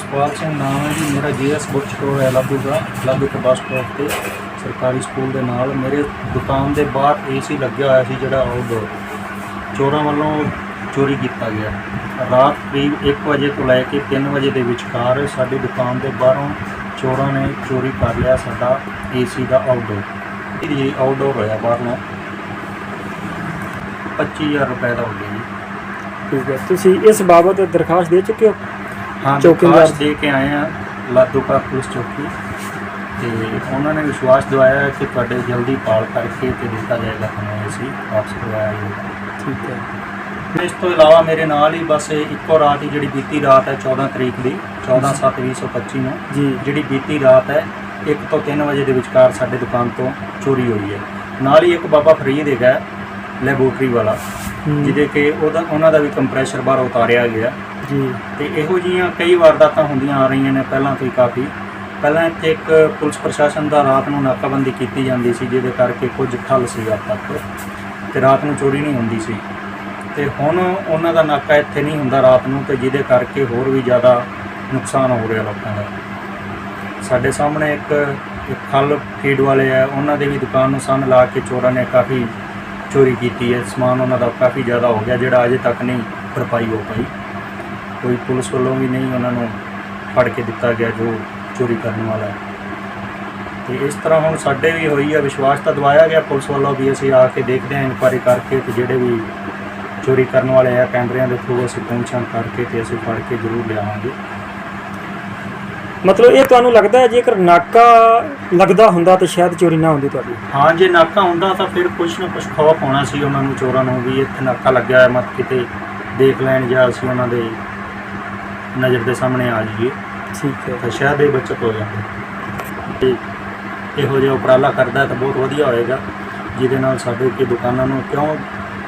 ਸੁਖਪਾਲ ਸਿੰਘ ਨਾਮ ਹੈ ਜੀ ਮੇਰਾ ਜੀਐਸ ਬੁੱਕ ਸਟੋਰ ਹੈ, ਲਾਬੂ ਦਾ, ਲਾਬੂ ਕੇ ਬੱਸ ਸਟਾਪ ਤੇ, ਸਰਕਾਰੀ ਸਕੂਲ ਦੇ ਨਾਲ। ਮੇਰੇ ਦੁਕਾਨ ਦੇ ਬਾਹਰ ਏਸੀ ਲੱਗਿਆ ਹੋਇਆ ਸੀ ਜਿਹੜਾ ਆਊਟਡੋਰ ਚੋਰਾਂ ਵੱਲੋਂ ਚੋਰੀ ਕੀਤਾ ਗਿਆ। ਰਾਤ ਕਰੀਬ 1 ਵਜੇ ਤੋਂ ਲੈ ਕੇ 3 ਵਜੇ ਦੇ ਵਿਚਕਾਰ ਸਾਡੀ ਦੁਕਾਨ ਦੇ ਬਾਹਰੋਂ ਚੋਰਾਂ ਨੇ ਚੋਰੀ ਕਰ ਲਿਆ ਸਾਡਾ ਏਸੀ ਦਾ ਆਊਟਡੋਰ ਇਹ ਆਊਟਡੋਰ ਹੋਇਆ ਬਾਹਰੋਂ। 25000 ਰੁਪਏ ਦਾ ਹੋ ਗਿਆ ਜੀ। ਠੀਕ ਹੈ। ਤੁਸੀਂ ਇਸ ਬਾਬਤ ਦਰਖਾਸਤ ਦੇ ਚੁੱਕੇ ਹੋ? ਹਾਂ ਚੌਕੀਦਾਰ। ਦੇ ਕੇ ਆਏ ਆ ਲਾਦੂਕਾ ਪੁਲਿਸ ਚੌਕੀ। ਤੇ ਉਹਨਾਂ ਨੇ ਵਿਸ਼ਵਾਸ ਦਿਵਾਇਆ ਕਿ ਤੁਹਾਡੇ ਜਲਦੀ ਪਾਲ ਕਰਕੇ ਤੇ ਦਿੱਤਾ ਜਾਏਗਾ ਤੁਹਾਨੂੰ ਏਸੀ ਵਾਪਸ ਕਰਵਾਇਆ ਜਾਏਗਾ। ਠੀਕ ਹੈ। ਇਸ ਤੋਂ ਇਲਾਵਾ ਮੇਰੇ ਨਾਲ ਹੀ ਬਸ ਇੱਕੋ ਰਾਤ ਹੀ ਜਿਹੜੀ ਬੀਤੀ ਰਾਤ ਹੈ 14 ਤਰੀਕ ਦੀ 14/7/2025 ਨੂੰ ਜੀ। ਜਿਹੜੀ ਬੀਤੀ ਰਾਤ ਹੈ 1 ਤੋਂ 3 ਵਜੇ ਦੇ ਵਿਚਕਾਰ ਸਾਡੇ ਦੁਕਾਨ ਤੋਂ ਚੋਰੀ ਹੋਈ ਹੈ। ਨਾਲ ਹੀ ਇੱਕ ਬਾਬਾ ਫਰੀਦ ਹੈਗਾ ਲੈਬੋਰਟਰੀ ਵਾਲਾ ਜਿਹਦੇ ਕਿ ਉਹਦਾ ਉਹਨਾਂ ਦਾ ਵੀ ਕੰਪਰੈਸ਼ਰ ਬਾਹਰ ਉਤਾਰਿਆ ਗਿਆ। ਜੀ। ਤੇ ਇਹੋ ਜੀਆਂ ਕਈ ਵਾਰਦਾਤਾਂ ਹੁੰਦੀਆਂ ਆ ਰਹੀਆਂ ਨੇ ਪਹਿਲਾਂ ਤੋਂ ਹੀ ਕਾਫੀ। ਪਹਿਲਾਂ ਇੱਥੇ ਇੱਕ ਪੁਲਿਸ ਪ੍ਰਸ਼ਾਸਨ ਦਾ ਰਾਤ ਨੂੰ ਨਾਕਾਬੰਦੀ ਕੀਤੀ ਜਾਂਦੀ ਸੀ, ਜਿਹਦੇ ਕਰਕੇ ਕੁਝ ਠੱਲ ਸੀ ਹੱਦ ਤੱਕ। ਤੇ ਰਾਤ ਨੂੰ ਚੋਰੀ ਨਹੀਂ ਹੁੰਦੀ ਸੀ। ਤੇ ਹੁਣ ਉਹਨਾਂ ਦਾ ਨਾਕਾ ਇੱਥੇ ਨਹੀਂ ਹੁੰਦਾ ਰਾਤ ਨੂੰ, ਤੇ ਜਿਹਦੇ ਕਰਕੇ ਹੋਰ ਵੀ ਜ਼ਿਆਦਾ ਨੁਕਸਾਨ ਹੋ ਰਿਹਾ ਲੋਕਾਂ ਦਾ। ਸਾਡੇ ਸਾਹਮਣੇ ਇੱਕ ਇੱਕ ਖਲ ਫੀਡ ਵਾਲੇ ਆ, ਉਹਨਾਂ ਦੇ ਵੀ ਦੁਕਾਨ ਨੂੰ ਸੰਨ ਲਾ ਕੇ ਚੋਰਾਂ ਨੇ ਕਾਫੀ ਚੋਰੀ ਕੀਤੀ ਹੈ। ਸਮਾਨ ਉਹਨਾਂ ਦਾ ਕਾਫੀ ਜ਼ਿਆਦਾ ਹੋ ਗਿਆ, ਜਿਹੜਾ ਅਜੇ ਤੱਕ ਨਹੀਂ ਭਰਪਾਈ ਹੋ ਪਾਈ। ਕੋਈ ਪੁਲਿਸ ਵੱਲੋਂ ਵੀ ਨਹੀਂ ਉਹਨਾਂ ਨੂੰ ਫੜ ਕੇ ਦਿੱਤਾ ਗਿਆ ਜੋ ਚੋਰੀ ਕਰਨ ਵਾਲਾ ਹੈ। ਤੇ ਇਸ ਤਰ੍ਹਾਂ ਹੁਣ ਸਾਡੇ ਵੀ ਹੋਈ ਹੈ ਵਿਸ਼ਵਾਸ ਤਾਂ ਦਵਾਇਆ ਗਿਆ ਪੁਲਿਸ ਵੱਲੋਂ ਵੀ ਅਸੀਂ ਆ ਕੇ ਦੇਖਦੇ ਹਾਂ ਇਨਕੁਆਇਰੀ ਕਰਕੇ ਤੇ ਜਿਹੜੇ ਵੀ ਚੋਰੀ ਕਰਨ ਵਾਲੇ ਆ ਕੈਮਰਿਆਂ ਦੇ ਥਰੂ ਅਸੀਂ ਪਹੁੰਚਾਂ ਕਰਕੇ ਤੇ ਅਸੀਂ ਫੜ ਕੇ ਜ਼ਰੂਰ ਲਿਆਵਾਂਗੇ। ਮਤਲਬ ਇਹ ਤੁਹਾਨੂੰ ਲੱਗਦਾ ਹੈ ਜੇਕਰ ਨਾਕਾ ਲੱਗਦਾ ਹੁੰਦਾ ਤਾਂ ਸ਼ਾਇਦ ਚੋਰੀ ਨਾ ਹੁੰਦੀ ਤੁਹਾਡੀ? ਹਾਂ ਜੇ ਨਾਕਾ ਹੁੰਦਾ ਤਾਂ ਫਿਰ ਕੁਝ ਨਾ ਕੁਝ ਖੌਫ ਹੋਣਾ ਸੀ ਉਹਨਾਂ ਨੂੰ ਚੋਰਾਂ ਨੂੰ ਵੀ ਇੱਥੇ ਨਾਕਾ ਲੱਗਿਆ ਹੈ ਮਤ ਕਿਤੇ ਦੇਖ ਲੈਣ ਜਾਂ ਅਸੀਂ ਉਹਨਾਂ ਦੇ ਨਜ਼ਰ ਦੇ ਸਾਹਮਣੇ ਆ ਜਾਈਏ। ਠੀਕ ਹੈ। ਤਾਂ ਸ਼ਾਇਦ ਇਹ ਬਚਤ ਹੋ ਜਾਂਦੀ ਤੇ ਇਹੋ ਜਿਹਾ ਉਪਰਾਲਾ ਕਰਦਾ ਤਾਂ ਬਹੁਤ ਵਧੀਆ ਹੋਏਗਾ ਜਿਹਦੇ ਨਾਲ ਸਾਡੇ ਕੀ ਦੁਕਾਨਾਂ ਨੂੰ ਕਿਉਂ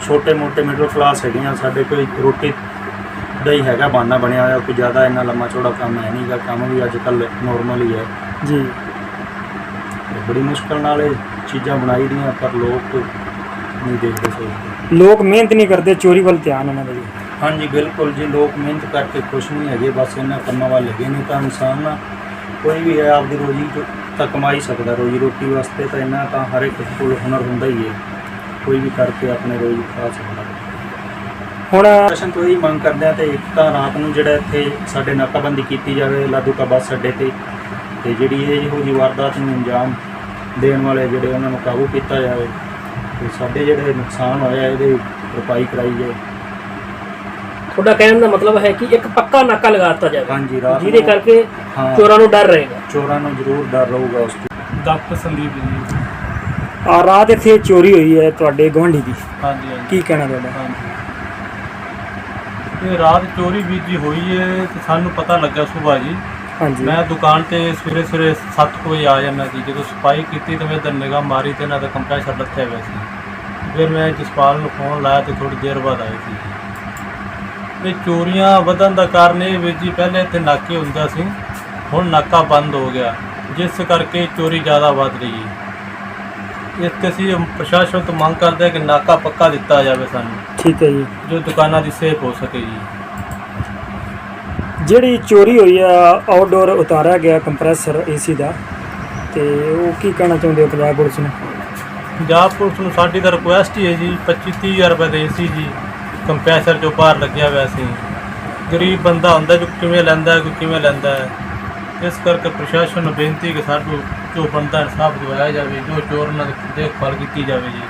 ਛੋਟੇ ਮੋਟੇ ਮਿਡਲ ਕਲਾਸ ਹੈਗੇ ਆ ਸਾਡੇ ਕੋਈ ਰੋਟੀ ਦਾ ਹੀ ਹੈਗਾ ਬਾਨਾ ਬਣਿਆ ਹੋਇਆ ਕੋਈ ਜ਼ਿਆਦਾ ਇੰਨਾ ਲੰਮਾ ਚੌੜਾ ਕੰਮ ਹੈ ਨਹੀਂਗਾ ਕੰਮ ਵੀ ਅੱਜ ਕੱਲ੍ਹ ਨੋਰਮਲ ਹੀ ਹੈ। ਜੀ। ਬੜੀ ਮੁਸ਼ਕਲ ਨਾਲ ਇਹ ਚੀਜ਼ਾਂ ਬਣਾਈ ਦੀਆਂ ਪਰ ਲੋਕ ਨਹੀਂ ਦੇਖਦੇ ਸੋਚਦੇ ਲੋਕ ਮਿਹਨਤ ਨਹੀਂ ਕਰਦੇ ਚੋਰੀ ਵੱਲ ਧਿਆਨ ਉਹਨਾਂ ਦਾ ਜੀ। ਹਾਂਜੀ ਬਿਲਕੁਲ ਜੀ ਲੋਕ ਮਿਹਨਤ ਕਰਕੇ ਖੁਸ਼ ਨਹੀਂ ਹੈਗੇ ਬਸ ਇਹਨਾਂ ਕੰਮਾਂ ਵੱਲ ਲੱਗੇ ਨਹੀਂ ਤਾਂ ਇਨਸਾਨ ਨਾ ਕੋਈ ਵੀ ਹੈ ਆਪਦੀ ਰੋਜੀ ਤੋਂ ਤਾਂ ਕਮਾ ਹੀ ਸਕਦਾ ਰੋਜੀ ਰੋਟੀ ਵਾਸਤੇ ਤਾਂ ਇਹਨਾਂ ਤਾਂ ਹਰ ਇੱਕ ਕੋਲ ਹੁਨਰ ਹੁੰਦਾ ਹੀ ਹੈ। ਕੋਈ ਵੀ ਕਰਕੇ ਆਪਣੇ ਰੋਜੀ ਖਾ ਸਕਦਾ। ਹੁਣ ਪ੍ਰਸ਼ਾਸਨ ਤੋਂ ਇਹੀ ਮੰਗ ਕਰਦੇ ਆ ਤੇ ਇੱਕ ਤਾਂ ਰਾਤ ਨੂੰ ਜਿਹੜਾ ਇੱਥੇ ਸਾਡੇ ਨਾਕਾਬੰਦੀ ਕੀਤੀ ਜਾਵੇ ਲਾਦੂਕਾ ਬੱਸ ਅੱਡੇ ਤੇ ਤੇ ਜਿਹੜੀ ਇਹ ਜਿਹੋ ਜਿਹੀ ਵਾਰਦਾਤ ਨੂੰ ਅੰਜਾਮ ਦੇਣ ਵਾਲੇ ਜਿਹੜੇ ਉਹਨਾਂ ਨੂੰ ਕਾਬੂ ਕੀਤਾ ਜਾਵੇ ਤੇ ਸਾਡੇ ਜਿਹੜੇ ਨੁਕਸਾਨ ਹੋਇਆ ਇਹਦੇ ਭਰਪਾਈ ਕਰਾਈ ਜਾਏ। ਤੁਹਾਡਾ ਕਹਿਣ ਦਾ ਮਤਲਬ ਹੈ ਕਿ ਇੱਕ ਪੱਕਾ ਨਾਕਾ ਲਗਾਤਾ ਜਾਵੇ। ਹਾਂਜੀ ਰਾਤ ਜਿਹਦੇ ਨੂੰ ਕਰਕੇ ਹਾਂ। ਚੋਰਾਂ ਨੂੰ ਡਰ ਰਹੇਗਾ। ਚੋਰਾਂ ਨੂੰ ਜ਼ਰੂਰ ਡਰ ਰਹੂਗਾ ਉਸ ਤੋਂ। ਡਾਕਟਰ ਸੰਦੀਪ ਜੀ। ਆ ਰਾਤ ਇੱਥੇ ਚੋਰੀ ਹੋਈ ਹੈ ਤੁਹਾਡੇ ਗੁਆਂਢੀ ਦੀ। ਹਾਂਜੀ ਹਾਂਜੀ। ਕੀ ਕਹਿਣਾ ਤੁਹਾਡਾ? ਹਾਂਜੀ। ਇਹ ਰਾਤ ਚੋਰੀ ਵੀ ਜੀ ਹੋਈ ਹੈ ਤੇ ਸਾਨੂੰ ਪਤਾ ਲੱਗਾ ਸਵੇਰ ਜੀ। ਹਾਂਜੀ। ਮੈਂ ਦੁਕਾਨ ਤੇ ਸਵੇਰੇ ਸਵੇਰੇ 7 ਵਜੇ ਆ ਜਾਂਦਾ ਸੀ। ਜਦੋਂ ਸਫ਼ਾਈ ਕੀਤੀ ਤੇ ਮੈਂ ਨਿਗਾਹ ਮਾਰੀ ਤੇ ਇਹਨਾਂ ਦਾ ਕੰਪਰੈਸਰ ਲੱਥਿਆ ਹੋਇਆ ਸੀ। ਫਿਰ ਮੈਂ ਜਸਪਾਲ ਨੂੰ ਫੋਨ ਲਾਇਆ ਤੇ ਥੋੜੀ ਦੇਰ ਬਾਅਦ ਆਏ ਸੀ। ਇਹ ਚੋਰੀਆਂ ਵਧਣ ਦਾ ਕਾਰਨ ਇਹ ਵੀ ਜੀ ਪਹਿਲੇ ਇੱਥੇ ਨਾਕੇ ਹੁੰਦਾ ਸੀ ਹੁਣ ਨਾਕਾ ਬੰਦ ਹੋ ਗਿਆ ਜਿਸ ਕਰਕੇ ਚੋਰੀ ਜ਼ਿਆਦਾ ਵੱਧ ਰਹੀ ਹੈ। ਇਸ ਤੇ ਅਸੀਂ ਪ੍ਰਸ਼ਾਸਨ ਤੋਂ ਮੰਗ ਕਰਦੇ ਹਾਂ ਕਿ ਨਾਕਾ ਪੱਕਾ ਦਿੱਤਾ ਜਾਵੇ ਸਾਨੂੰ ਠੀਕ ਹੈ ਜੀ। ਜੋ ਦੁਕਾਨਾਂ ਦੀ ਸੇਫ ਹੋ ਸਕੇ ਜੀ। ਜਿਹੜੀ ਚੋਰੀ ਹੋਈ ਆ ਆਊਟਡੋਰ ਉਤਾਰਿਆ ਗਿਆ ਕੰਪਰੈਸਰ ਏਸੀ ਦਾ। ਤੇ ਉਹ ਕੀ ਕਹਿਣਾ ਚਾਹੁੰਦੇ ਹੋ ਪੰਜਾਬ ਪੁਲਿਸ ਨੂੰ? ਪੰਜਾਬ ਪੁਲਿਸ ਨੂੰ ਸਾਡੀ ਤਾਂ ਰਿਕੁਐਸਟ ਹੀ ਹੈ ਜੀ 25 ਹਜ਼ਾਰ ਰੁਪਏ ਦੇ ਸੀ ਜੀ ਕੰਪਰੈਸਰ ਜੋ ਬਾਹਰ ਲੱਗਿਆ ਹੋਇਆ ਸੀ। ਗਰੀਬ ਬੰਦਾ ਹੁੰਦਾ ਜੋ ਕਿਵੇਂ ਲੈਂਦਾ ਹੈ, ਕੋਈ ਕਿਵੇਂ ਲੈਂਦਾ ਹੈ। ਇਸ ਕਰਕੇ ਪ੍ਰਸ਼ਾਸਨ ਨੂੰ ਬੇਨਤੀ ਕਿ ਸਾਨੂੰ ਜੋ ਬੰਦਾ ਇਨਸਾਫ ਦਿਵਾਇਆ ਜਾਵੇ ਜੋ ਚੋਰ ਨਾਲ ਦੇਖਭਾਲ ਕੀਤੀ ਜਾਵੇ ਜੀ।